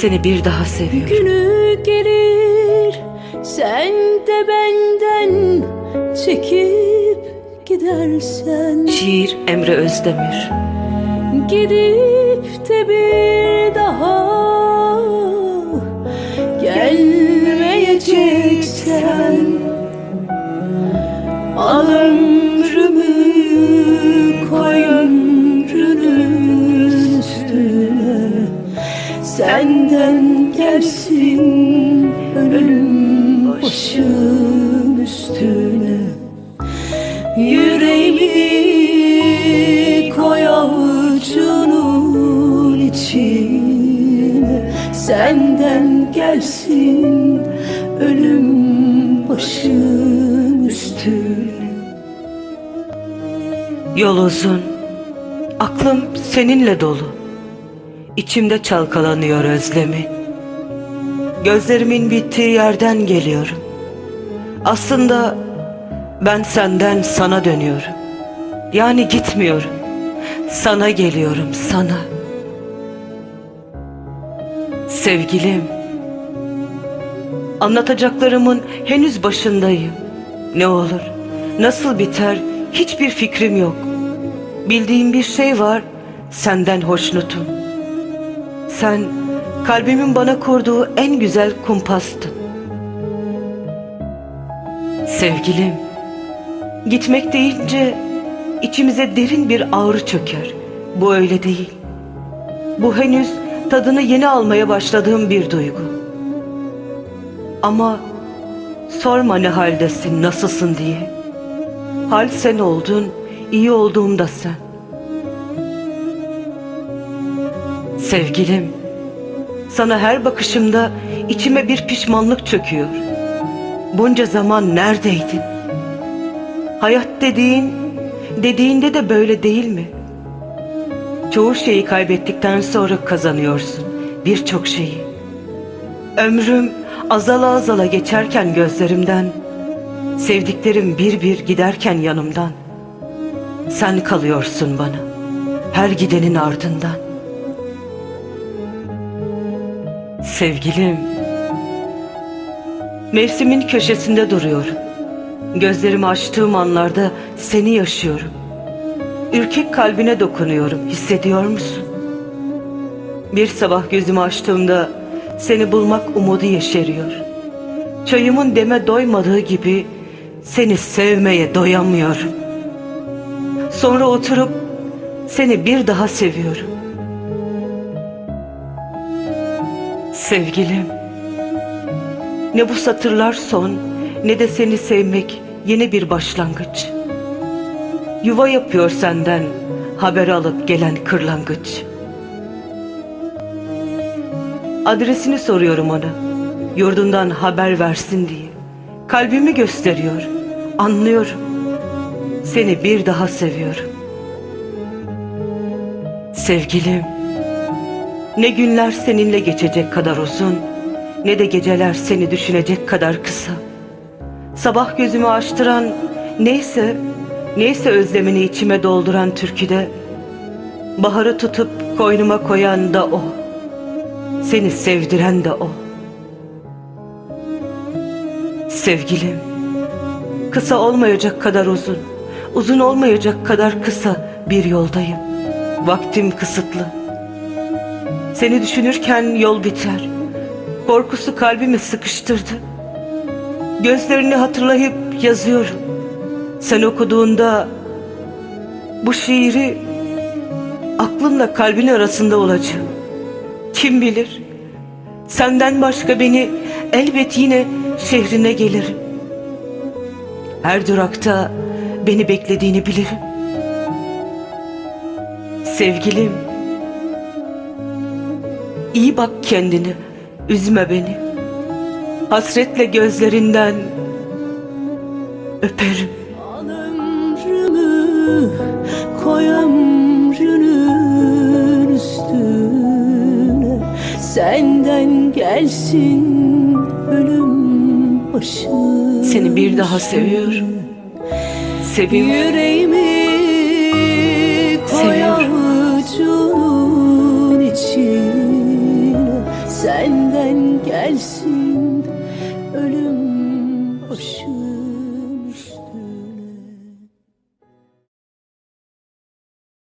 Seni bir daha seviyorum. Günü gelir sen de benden çekip gidersen Şiir Emre Özdemir. Gidip de bir daha Senden gelsin ölüm başım üstüne Yüreğimi koy avucunun içine Senden gelsin ölüm başım üstüne Yol uzun. Aklım seninle dolu. İçimde çalkalanıyor özlemin. Gözlerimin bittiği yerden geliyorum. Aslında ben senden sana dönüyorum. Yani gitmiyorum. Sana geliyorum sana. Sevgilim. Anlatacaklarımın henüz başındayım. Ne olur, nasıl biter hiçbir fikrim yok. Bildiğim bir şey var, senden hoşnutum. Sen kalbimin bana kurduğu en güzel kumpastın. Sevgilim, gitmek deyince içimize derin bir ağrı çöker. Bu öyle değil. Bu henüz tadını yeni almaya başladığım bir duygu. Ama sorma ne haldesin, nasılsın diye. Hal sen oldun, iyi olduğumda sen. Sevgilim, sana her bakışımda içime bir pişmanlık çöküyor. Bunca zaman neredeydin? Hayat dediğin, dediğinde de böyle değil mi? Çoğu şeyi kaybettikten sonra kazanıyorsun, birçok şeyi. Ömrüm azala azala geçerken gözlerimden, sevdiklerim bir bir giderken yanımdan, sen kalıyorsun bana, her gidenin ardından. Sevgilim, mevsimin köşesinde duruyorum. Gözlerimi açtığım anlarda seni yaşıyorum. Ürkek kalbine dokunuyorum, hissediyor musun? Bir sabah gözümü açtığımda seni bulmak umudu yeşeriyor. Çayımın deme doymadığı gibi seni sevmeye doyamıyorum. Sonra oturup seni bir daha seviyorum. Sevgilim, ne bu satırlar son ne de seni sevmek yeni bir başlangıç. Yuva yapıyor senden haber alıp gelen kırlangıç. Adresini soruyorum ona. Yurdundan haber versin diye. Kalbimi gösteriyor. Anlıyorum. Seni bir daha seviyorum. Sevgilim. Ne günler seninle geçecek kadar uzun, ne de geceler seni düşünecek kadar kısa. Sabah gözümü açtıran neyse, neyse özlemini içime dolduran türküde, baharı tutup koynuma koyan da o, seni sevdiren de o. Sevgilim, kısa olmayacak kadar uzun, uzun olmayacak kadar kısa bir yoldayım. Vaktim kısıtlı. Seni düşünürken yol biter. Korkusu kalbimi sıkıştırdı. Gözlerini hatırlayıp yazıyorum. Sen okuduğunda bu şiiri aklınla kalbin arasında olacağım. Kim bilir? Senden başka beni elbet yine şehrine gelirim. Her durakta beni beklediğini bilirim. Sevgilim, iyi bak kendine, üzme beni. Hasretle gözlerinden öperim. Al ömrümü koy ömrünün üstüne Senden gelsin ölüm başım Seni bir daha seviyorum. Seviyorum. Yüreğimi koy senden gelsin ölüm başı.